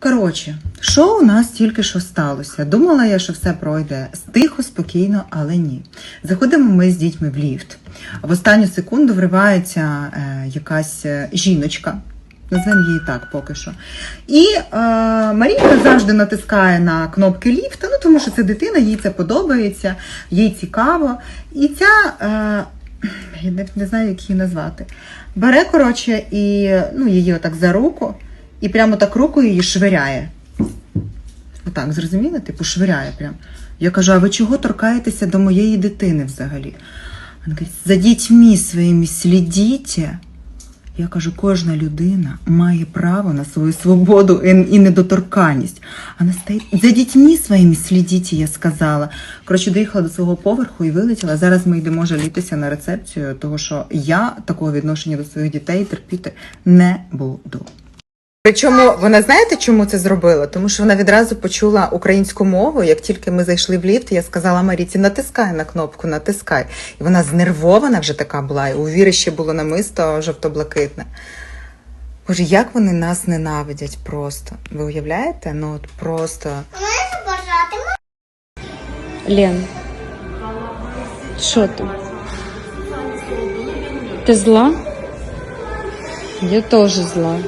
Коротше, що у нас тільки що сталося? Думала я, що все пройде тихо, спокійно, але ні. Заходимо ми з дітьми в ліфт. В останню секунду вривається е, якась е, жіночка. Назвемо її так поки що. І е, Марійка завжди натискає на кнопки ліфта, ну тому що це дитина, їй це подобається, їй цікаво. І ця, е, я не, знаю, як її назвати, бере, коротше, і ну, її отак за руку, і прямо так руку її швиряє. Отак, зрозуміли? Типу, швиряє прям. Я кажу, а ви чого торкаєтеся до моєї дитини взагалі? Вона каже, за дітьми своїми слідіть. Я кажу, кожна людина має право на свою свободу і, недоторканність. Вона стоїть, за дітьми своїми слідіть, я сказала. Коротше, доїхала до свого поверху і вилетіла. Зараз ми йдемо жалітися на рецепцію, тому що я такого відношення до своїх дітей терпіти не буду. Причому вона знаєте, чому це зробила? Тому що вона відразу почула українську мову. Як тільки ми зайшли в ліфт, я сказала Маріці, натискай на кнопку, натискай. І вона знервована вже така була, і у Віри ще було намисто жовто-блакитне. Боже, як вони нас ненавидять просто. Ви уявляєте? Ну от просто. Лен, що ти? Ти зла? Я теж зла.